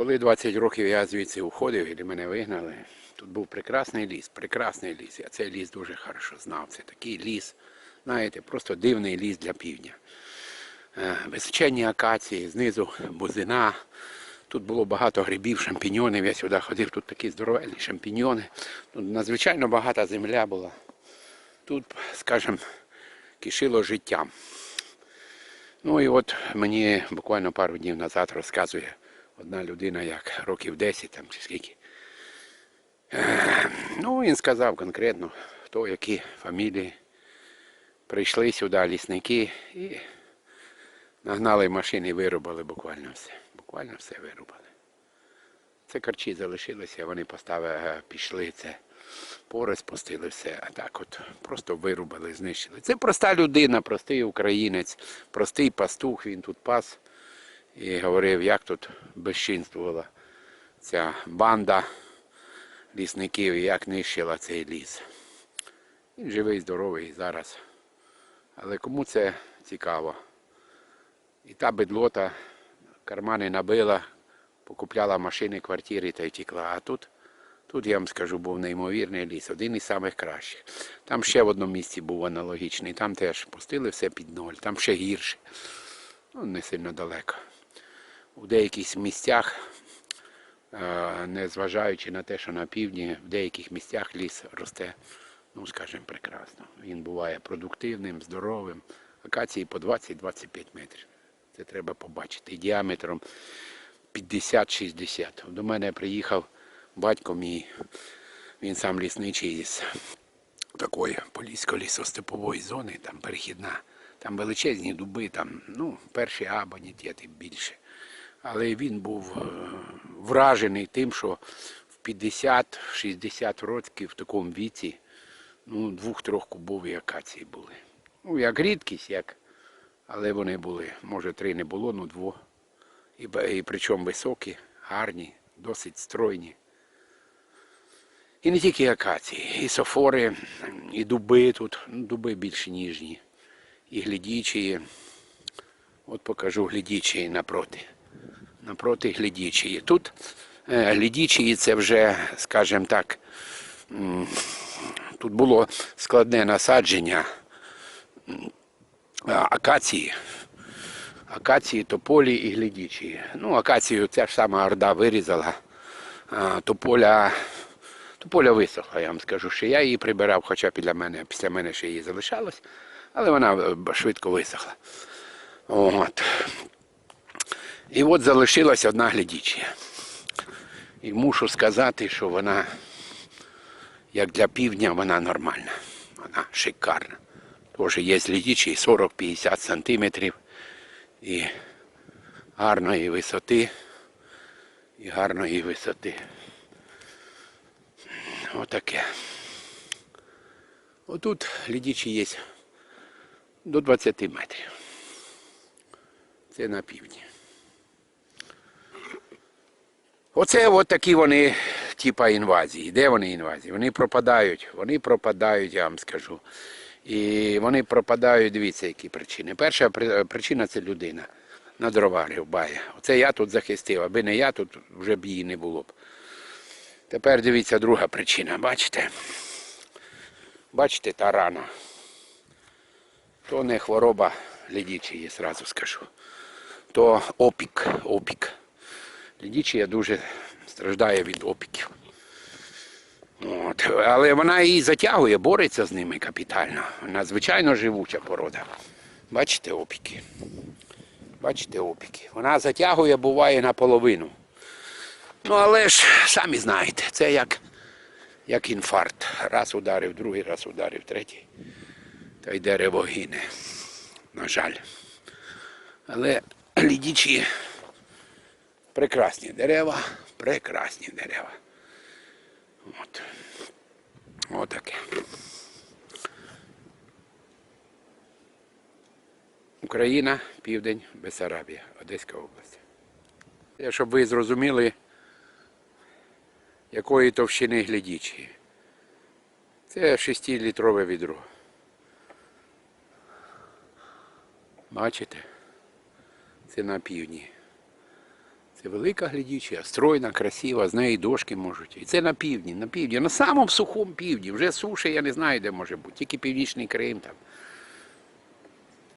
коли 20 років я звідси уходив і мене вигнали, тут був прекрасний ліс, прекрасний ліс. Я цей ліс дуже хорошо знав. Це такий ліс, знаєте, просто дивний ліс для півдня. Е, Височенні акації, знизу бузина. Тут було багато грибів, шампіньонів. Я сюди ходив, тут такі здоровенні шампіньони. Тут надзвичайно багата земля була. Тут, скажімо, кишило життям. Ну і от мені буквально пару днів назад розказує одна людина, як років 10 там чи скільки. Е, Ну, він сказав конкретно, хто які фамілії. Прийшли сюди лісники і нагнали машини і вирубали буквально все. Буквально все вирубали. Це карчі залишилися, вони поставили, пішли, це пори спустили все, а так от просто вирубали, знищили. Це проста людина, простий українець, простий пастух, він тут пас і говорив, як тут безчинствувала ця банда лісників і як нищила цей ліс. Він живий, здоровий зараз. Але кому це цікаво? І та бедлота кармани набила, покупляла машини, квартири та й тікла. А тут, тут я вам скажу, був неймовірний ліс, один із самих кращих. Там ще в одному місці був аналогічний, там теж пустили все під ноль, там ще гірше. Ну, не сильно далеко. У деяких місцях, е, незважаючи на те, що на півдні, в деяких місцях ліс росте, ну, скажімо, прекрасно. Він буває продуктивним, здоровим. Акації по 20-25 метрів. Це треба побачити. І діаметром 50-60. До мене приїхав батько мій, він сам лісничий із такої полісько-лісостепової зони, там перехідна. Там величезні дуби, там, ну, перші перший абонітет і більше. Але він був е, вражений тим, що в 50-60 років в такому віці ну, двох-трьох кубові акації були. Ну, як рідкість, як, але вони були. Може, три не було, ну дво. І, і причому високі, гарні, досить стройні. І не тільки акації, і софори, і дуби тут, ну, дуби більш ніжні, і глядічі. От покажу глядічі напроти. Напроти глядічі. Тут е, глядічі це вже, скажімо так, тут було складне насадження акації. Акації, тополі і глядічі. Ну, акацію ця ж сама орда вирізала. А, тополя, тополя висохла, я вам скажу, що я її прибирав, хоча після мене, після мене ще її залишалось, але вона е, швидко висохла. От. І от залишилась одна глядіча. І мушу сказати, що вона, як для півдня, вона нормальна. Вона шикарна. Теж є глядічі 40-50 сантиметрів і гарної висоти. І гарної висоти. Отаке. Отут глядічі є до 20 метрів. Це на півдні. Оце от такі вони, типа інвазії. Де вони інвазії? Вони пропадають. Вони пропадають, я вам скажу. І вони пропадають, дивіться, які причини. Перша причина це людина. На дрова рубає. Оце я тут захистив, аби не я, тут вже б її не було б. Тепер дивіться друга причина. Бачите? Бачите, та рана. То не хвороба лідічої, зразу скажу. То опік. опік. Лідічія дуже страждає від опіків. От. Але вона її затягує, бореться з ними капітально. Вона звичайно живуча порода. Бачите опіки? Бачите опіки. Вона затягує, буває наполовину. Ну, але ж самі знаєте, це як, як інфаркт. Раз ударив, другий раз ударив, третій. Та й дерево гине. На жаль. Але лідічі прекрасні дерева, прекрасні дерева. От. Отаке. Україна, південь, Бесарабія, Одеська область. Щоб ви зрозуміли, якої товщини глядічі. Це 6-літрове відро. Бачите? Це на півдні. Це велика глядіча, стройна, красива, з неї дошки можуть. І це на півдні, на півдні, на самому сухому півдні. Вже суше я не знаю, де може бути. Тільки північний Крим там.